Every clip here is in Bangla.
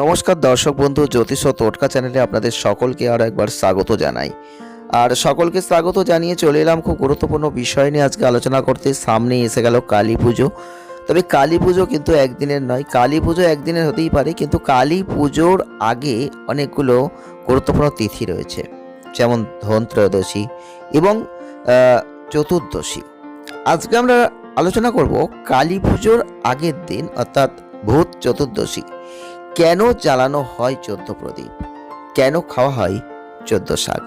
নমস্কার দর্শক বন্ধু, জ্যোতিষ টোটকা চ্যানেলে আপনাদের সকলকে আরও একবার স্বাগত জানাই। আর সকলকে স্বাগত জানিয়ে চলে এলাম খুব গুরুত্বপূর্ণ বিষয় নিয়ে আজকে আলোচনা করতে। সামনে এসে গেল কালী পুজো। তবে কালী পুজো কিন্তু একদিনের নয়, কালী পুজো একদিনের হতেই পারে, কিন্তু কালী পুজোর আগে অনেকগুলো গুরুত্বপূর্ণ তিথি রয়েছে, যেমন ধনত্রয়োদশী এবং চতুর্দশী। আজকে আমরা আলোচনা করব কালী পুজোর আগের দিন, অর্থাৎ ভূত চতুর্দশী। কেন জ্বালানো হয় চোদ্দ প্রদীপ? কেন খাওয়া হয় চোদ্দ শাক?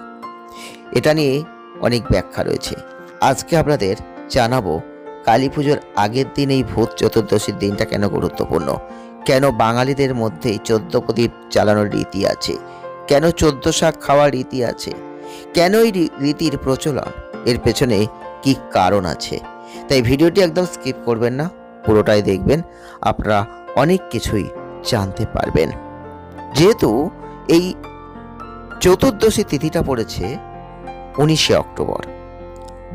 এটা নিয়ে অনেক ব্যাখ্যা রয়েছে। আজকে আপনাদের জানাব কালী পুজোর আগের দিন এই ভূত চতুর্দশীর দিনটা কেন গুরুত্বপূর্ণ? কেন বাঙালিদের মধ্যে চোদ্দ প্রদীপ জ্বালানোর রীতি আছে? কেন চোদ্দ শাক খাওয়ার রীতি আছে? কেন এই রীতির প্রচলন? এর পেছনে কি কারণ আছে? তাই ভিডিওটি একদম স্কিপ করবেন না, পুরোটাই দেখবেন। আপনারা অনেক কিছুই জানতে পারবেন। যেহেতু এই চতুর্দশী তিথিটা পড়েছে উনিশে অক্টোবর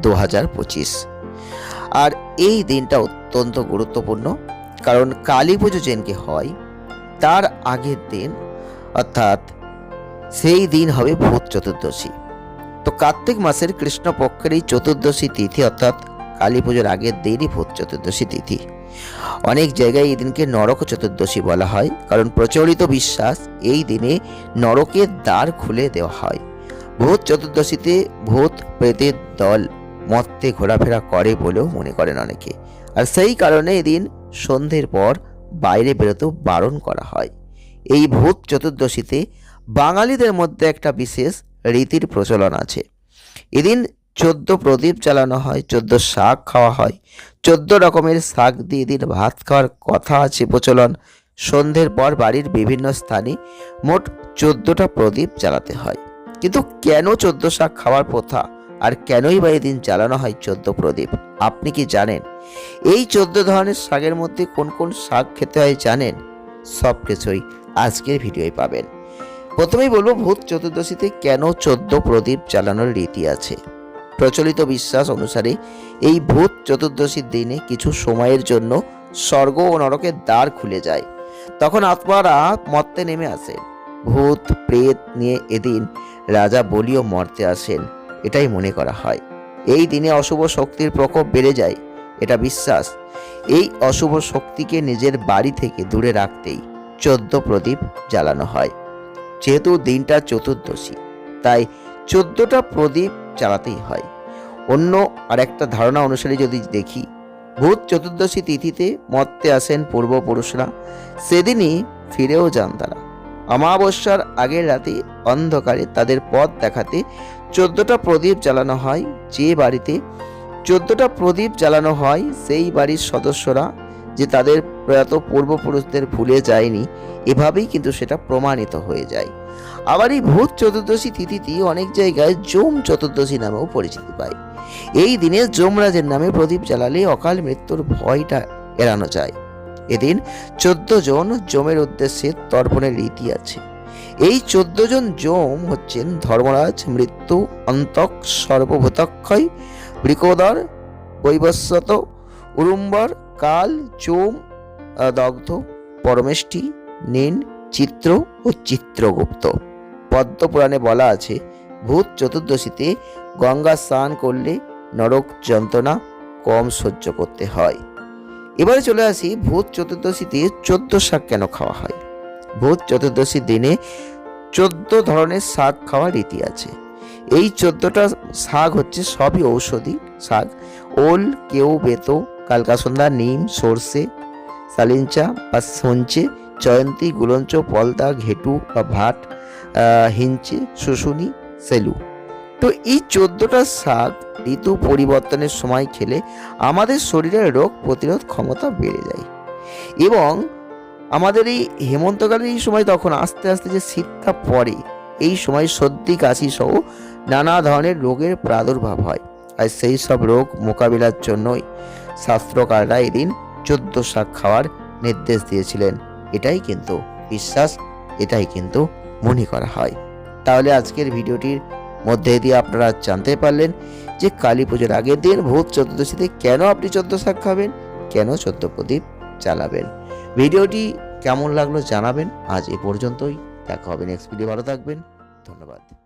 দু হাজার পঁচিশ। আর এই দিনটা অত্যন্ত গুরুত্বপূর্ণ, কারণ কালী পুজো যেনকে হয়, তার আগের দিন, অর্থাৎ সেই দিন হবে ভূত চতুর্দশী। তো কার্তিক মাসের কৃষ্ণপক্ষের এই চতুর্দশী তিথি, অর্থাৎ কালী পুজোর আগের দিনই ভূত চতুর্দশী তিথি। অনেক জায়গায় এই দিনকে নরক চতুর্দশী বলা হয়, কারণ প্রচলিত বিশ্বাস এই দিনে নরকের দ্বার খুলে দেওয়া হয়। ভূত চতুর্দশীতে ভূত প্রেতের দল মত্তে ঘোরাফেরা করে বলেও মনে করেন অনেকে। আর সেই কারণে এদিন সন্ধ্যের পর বাইরে বেরোতেও বারণ করা হয়। এই ভূত চতুর্দশীতে বাঙালিদের মধ্যে একটা বিশেষ রীতির প্রচলন আছে। এদিন চোদ্দ প্রদীপ জ্বালানো হয়, চোদ্দ শাক খাওয়া হয়। চোদ্দ রকমের শাক দিয়ে দিন ভাত খাওয়ার কথা আছে প্রচলন। সন্ধ্যের পর বাড়ির বিভিন্ন স্থানে মোট চোদ্দটা প্রদীপ জ্বালাতে হয়। কিন্তু কেন চোদ্দ শাক খাওয়ার প্রথা? আর কেনই বা এদিন জ্বালানো হয় চোদ্দ প্রদীপ? আপনি কি জানেন? এই চোদ্দ ধরনের শাকের মধ্যে কোন কোন শাক খেতে হয় জানেন? সব কিছুই আজকের ভিডিওয় পাবেন। প্রথমেই বলব, ভূত চতুর্দশীতে কেন চোদ্দ প্রদীপ জ্বালানোর রীতি আছে? প্রচলিত বিশ্বাস অনুসারে এই ভূত চতুর্দশীর দিনে কিছু সময়ের জন্য স্বর্গ ও নরকের দ্বার খুলে যায়। তখন আত্মারা মর্তে নেমে আসেন ভূত, প্রেত নিয়ে এদিন রাজা বলিও মর্তে আসেন, এটাই মনে করা হয়। এই দিনে অশুভ শক্তির প্রকোপ বেড়ে যায়, এটা বিশ্বাস। এই অশুভ শক্তিকে নিজের বাড়ি থেকে দূরে রাখতেই চোদ্দ প্রদীপ জ্বালানো হয়। যেহেতু দিনটা চতুর্দশী, তাই চোদ্দটা প্রদীপ জ্বালাতেই হয়। অন্য আরেকটা ধারণা অনুসারে যদি দেখি, ভূত চতুর্দশী তিথিতে মর্তে আসেন পূর্বপুরুষরা। সেদিনই ফিরেও যান তারা। অমাবস্যার আগের রাতে অন্ধকারে তাদের পথ দেখাতে চোদ্দটা প্রদীপ জ্বালানো হয় যে বাড়িতে চোদ্দটা প্রদীপ জ্বালানো হয় সেই বাড়ির সদস্যরা যে তাদের প্রয়াত পূর্বপুরুষদের ভুলে যায়নি, এভাবেই কিন্তু সেটা প্রমাণিত হয়ে যায়। আবার এই ভূত চতুর্দশী তিথিটি অনেক জায়গায় জোম চতুর্দশী নামেও পরিচিতি পায়। এই দিনে যমরাজের নামে প্রদীপ জ্বালালে অকাল মৃত্যুর ভয়টা এড়ানো যায়। এদিন চোদ্দ জন জমের উদ্দেশ্যে তর্পণের রীতি আছে। এই চোদ্দ জন যম হচ্ছেন ধর্মরাজ, মৃত্যু অন্তক সর্বভূতক্ষয়, বৃকোদর, বৈবস্বত, উরুম্বর, কাল, চোম দগ্ধ পরমেষ্টি নেন, চিত্র ও চিত্রগুপ্ত। পদ্মপুরাণে বলা আছে ভূত চতুর্দশীতে গঙ্গা স্নান করলে নরক যন্ত্রণা কম সহ্য করতে হয়। এবারে চলে আসি ভূত চতুর্দশীতে চোদ্দ শাক কেন খাওয়া হয়? ভূত চতুর্দশীর দিনে চোদ্দ ধরনের শাক খাওয়ার রীতি আছে। এই চোদ্দটা শাক হচ্ছে সবই ঔষধি শাক। ওল, কেউ বেতো কালকাসন্ধ্যা নিম, সর্ষে সালিঞ্চা বা সঞ্চে, জয়ন্তী, গুলঞ্চ, পলতা, ঘেটু বা ভাট হিঞ্চে, শুশুনি সেলু। তো এই চোদ্দটা শাক ঋতু পরিবর্তনের সময় খেলে আমাদের শরীরের রোগ প্রতিরোধ ক্ষমতা বেড়ে যায়। এবং আমাদের এই হেমন্তকালের এই সময় তখন আস্তে আস্তে যে শীতটা পড়ে, এই সময় সর্দি, কাশি সহ নানা ধরনের রোগের প্রাদুর্ভাব হয়। আর সেই সব রোগ মোকাবিলার জন্যই শাস্ত্রকাররা এদিন চোদ্দ শাক খাওয়ার নির্দেশ দিয়েছিলেন। এটাই কিন্তু বিশ্বাস, এটাই কিন্তু মনে করা হয়। তাহলে আজকের ভিডিওটির মধ্যে দিয়ে আপনারা জানতে পারলেন যে কালী পুজোর আগের দিন ভূত চতুর্দশীতে কেন আপনি চোদ্দ শাক খাবেন? কেন চোদ্দ প্রদীপ চালাবেন ভিডিওটি কেমন লাগল জানাবেন। আজ এ পর্যন্তই। দেখা হবে নেক্সট ভিডিও ভালো থাকবেন। ধন্যবাদ।